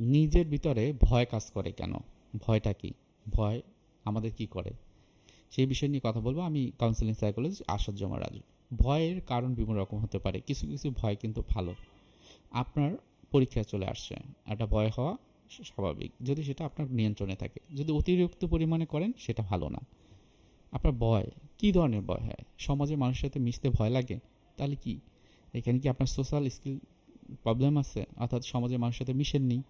নিজের ভিতরে ভয় কাজ করে কেন? ভয়টা কি? ভয় আমাদের কি করে? সেই বিষয় নিয়ে কথা বলব। আমি কাউন্সিলিং সাইকোলজিস্ট আসাদ জমা রাজু। ভয়ের কারণ বিভিন্ন রকম হতে পারে। কিছু কিছু ভয় কিন্তু ভালো। আপনার পরীক্ষা চলে আসছে। একটা ভয় হওয়া স্বাভাবিক। যদি সেটা আপনার নিয়ন্ত্রণে থাকে। যদি অতিরিক্ত পরিমাণে করেন, সেটা ভালো না। আপনার ভয়, কী ধরনের ভয় হয়? সমাজে মানুষের সাথে মিশতে ভয় লাগে? তাহলে কি? এখানে কি আপনার সোশ্যাল স্কিল প্রবলেম আছে? অর্থাৎ সমাজে মানুষের সাথে মিশেননি?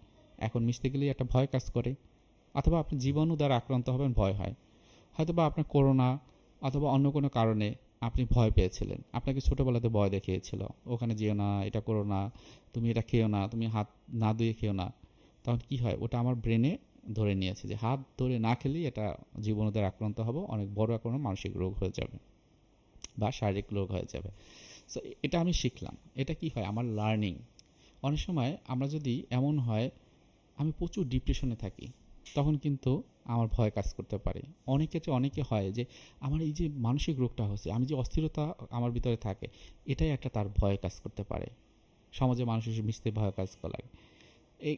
এখন মিশতে গেলেই একটা ভয় কাজ করে। অথবা আপনি জীবাণু দ্বারা আক্রান্ত হবেন, ভয় হয়। হয়তো বা আপনার করোনা অথবা অন্য কোনো কারণে আপনি ভয় পেয়েছিলেন। আপনাকে ছোটোবেলাতে ভয় দেখিয়েছিল, ওখানে যেও না, এটা করো না, তুমি এটা খেও না, তুমি হাত না ধুয়ে খেও না। তখন কি হয়? ওটা আমার ব্রেনে ধরে নিয়েছে যে, হাত ধরে না খেলেই এটা জীবাণুদের আক্রান্ত হব, অনেক বড় কোনো মানসিক রোগ হয়ে যাবে বা শারীরিক রোগ হয়ে যাবে। সো এটা আমি শিখলাম। এটা কি হয়? আমার লার্নিং অনেক সময় আমরা যদি এমন হয় আমি প্রচুর ডিপ্রেশনে থাকি। তখন কিন্তু আমার ভয় কাজ করতে পারে। অনেক ক্ষেত্রে অনেকে হয় যে, আমার এই যে মানসিক রোগটা হচ্ছে, আমি যে অস্থিরতা আমার ভিতরে থাকে, এটাই একটা তার ভয় কাজ করতে পারে। সমাজে মানুষের মিশতে ভয় কাজ করে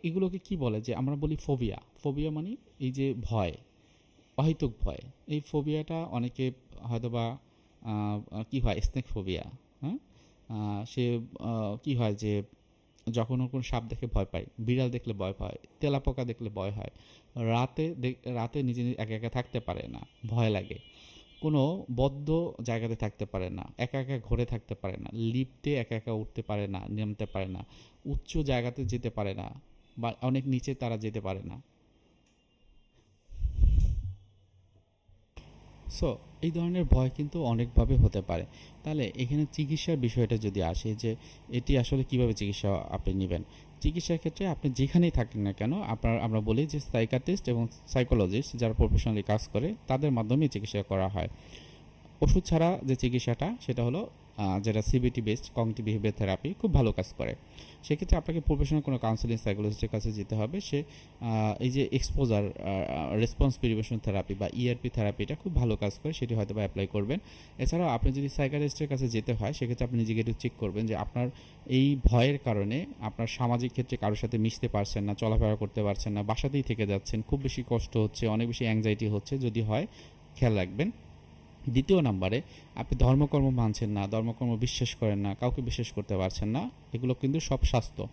এগুলোকে কি বলে যে, আমরা বলি ফোবিয়া ফোবিয়া মানে এই যে ভয়, অহেতুক ভয়। এই ফোবিয়াটা অনেকে হয়তোবা কি হয়? স্নেক ফোবিয়া হ্যাঁ? সে কি হয় যে যখন কোনো সাপ দেখে ভয় পায়, বিড়াল দেখলে ভয় পায়, তেলাপোকা দেখলে ভয় হয়, রাতে রাতে নিজে নিজে একা একা থাকতে পারে না, ভয় লাগে। কোনো বদ্ধ জায়গাতে থাকতে পারে না, একা একা ঘরে থাকতে পারে না, লিফটে একা একা উঠতে পারে না, নামতে পারে না, উচ্চ জায়গাতে যেতে পারে না বা অনেক নিচে তারা যেতে পারে না। সো এই ধরনের ভয় কিন্তু অনেকভাবে হতে পারে। তাহলে এখানে চিকিৎসার বিষয়টা যদি আসে যে, এটি আসলে কীভাবে চিকিৎসা আপনি নেবেন? চিকিৎসার ক্ষেত্রে আপনি যেখানেই থাকেন না কেন, আপনার, আমরা বলি যে সাইকাটিস্ট এবং সাইকোলজিস্ট যারা প্রফেশনালি কাজ করে, তাদের মাধ্যমে চিকিৎসা করা হয়। ওষুধ ছাড়া যে চিকিৎসাটা, সেটা হলো যেটা CBT based cognitive behaviour therapy খুব ভালো কাজ করে। সেক্ষেত্রে আপনাকে প্রফেশনাল কোনো কাউন্সিলিং সাইকোলজিস্টের কাছে যেতে হবে। সে এই যে এক্সপোজার রেসপন্স প্রিভেশন থেরাপি বা ইআরপি থেরাপিটা খুব ভালো কাজ করে, সেটি হয়তো বা অ্যাপ্লাই করবেন। এছাড়াও আপনি যদি সাইকারিস্টের কাছে যেতে হয়, সেক্ষেত্রে আপনি নিজেকে একটু চেক করবেন যে আপনার এই ভয়ের কারণে আপনার সামাজিক ক্ষেত্রে কারোর সাথে মিশতে পারছেন না, চলাফেরা করতে পারছেন না, বাসাতেই থেকে যাচ্ছেন, খুব বেশি কষ্ট হচ্ছে, অনেক বেশি অ্যাংজাইটি হচ্ছে, যদি হয় খেয়াল রাখবেন। দ্বিতীয় নাম্বারে, আপনি ধর্মকর্ম মানছেন না, ধর্মকর্ম বিশ্বাস করেন না, কাউকে বিশ্বাস করতে পারছেন না, এগুলো কিন্তু সব স্বাস্থ্য।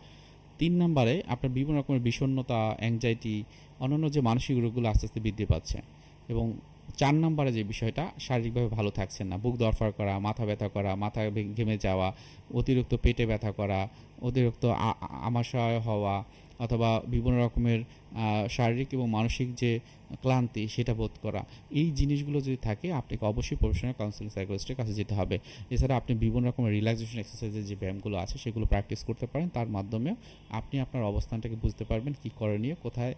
তিন নাম্বারে, আপনার বিভিন্ন রকমের বিষণ্ণতা অ্যাংজাইটি অন্যান্য যে মানসিক রোগগুলো আস্তে আস্তে বৃদ্ধি পাচ্ছে। এবং চার নাম্বারে যে বিষয়টা, শারীরিকভাবে ভালো থাকছেন না, বুক দরফার করা, মাথা ব্যথা করা, মাথা ঘেমে যাওয়া, অতিরিক্ত পেটে ব্যথা করা অতিরিক্ত আমাশয় হওয়া অথবা বিভিন্ন রকমের শারীরিক এবং মানসিক যে ক্লান্তি সেটা বোধ করা, এই জিনিসগুলো যদি থাকে, আপনাকে অবশ্যই প্রফেশনাল কাউন্সিলিং সাইকোলজিস্টের কাছে যেতে হবে। এছাড়া আপনি বিভিন্ন রকমের রিল্যাক্সেশন এক্সারসাইজের যে ব্যায়ামগুলো আছে, সেগুলো প্র্যাকটিস করতে পারেন। তার মাধ্যমেও আপনি আপনার অবস্থানটাকে বুঝতে পারবেন, কী করণীয়, কোথায়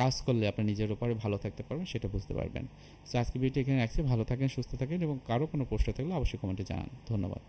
কাজ করলে আপনি নিজের উপরে ভালো থাকতে পারবেন, সেটা বুঝতে পারবেন। সো আজকে ভিডিও এখানে রাখছি। ভালো থাকেন, সুস্থ থাকেন এবং কারও কোনো প্রশ্ন থাকলে অবশ্যই কমেন্টে জানান। ধন্যবাদ।